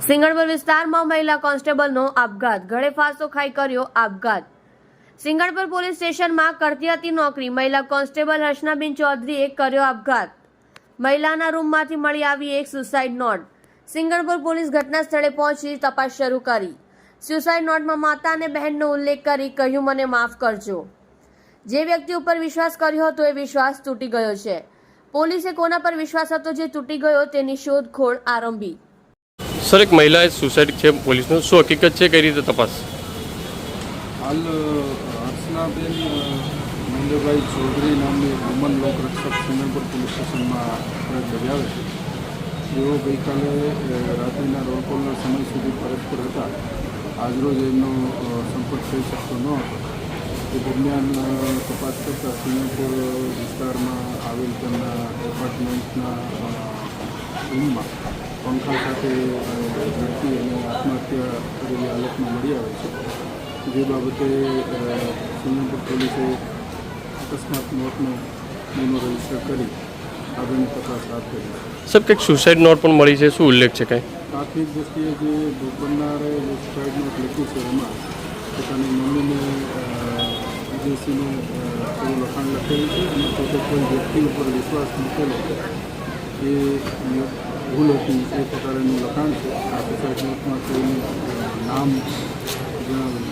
સિંગણપુર વિસ્તારમાં મહિલા કોન્સ્ટેબલનો આપઘાત. ગળે ફાંસો ખાઈ કર્યો આપઘાત. સિંગણપુર પોલીસ સ્ટેશનમાં કરતી હતી નોકરી મહિલા કોન્સ્ટેબલ હર્ષનાબેન ચૌધરીએ કર્યો આપઘાત. મહિલાના રૂમમાંથી મળી આવી એક સુસાઇડ નોટ. સિંગણપુર પોલીસ ઘટના સ્થળે પહોંચી તપાસ શરૂ કરી. સુસાઇડ નોટમાં માતા અને બહેનનો ઉલ્લેખ કરી કહ્યું, મને માફ કરજો. જે વ્યક્તિ ઉપર વિશ્વાસ કર્યો હતો એ વિશ્વાસ તૂટી ગયો છે. પોલીસે કોના પર વિશ્વાસ હતો જે તૂટી ગયો તેની શોધખોળ આરંભી. સર, એક મહિલાએ સુસાઇડ છે પોલીસનું. શું હકીકત છે? કઈ રીતે તપાસ? હાલ હર્ષનાબેન મહેન્દ્રભાઈ ચૌધરી નામની અમન લોકરક્ષક સિંગણપુર પોલીસ સ્ટેશનમાં ફરજ બજાવે છે. તેઓ ગઈકાલે રાત્રિના રોડકોલના સમય સુધી ફરજ પર હતા. આજરોજ એમનો સંપર્ક થઈ શકતો ન હતો. એ દરમિયાન તપાસ કરતાં સિંગણપુર વિસ્તારમાં આવેલ તેમના એપાર્ટમેન્ટના રૂમમાં પંખા સાથે અ, અને આત્મહત્યા કરેલી હાલતમાં મળી આવે છે જે બાબતે અ, સિંગણપુર પોલીસે અકસ્માત મોતનો ગુનો રજિસ્ટર કરી આગળની તપાસ હાથ છે. સર કંઈક સુસાઇડ નોટ પણ મળી છે શું ઉલ્લેખ છે કંઈ પ્રાથમિક દ્રષ્ટિએ જે ભોગ બનનારે જે સુસાઇડ નોટ લખ્યું છે એમાં પોતાની મમ્મીને વિદેશીને એવું લખાણ લખેલું છે અને પોતે કોઈ વ્યક્તિ ઉપર વિશ્વાસ મૂકેલો એ ભૂલ હતી એ પ્રકારનું લખાણ છે. આ કોઈનું નામ જણાવેલું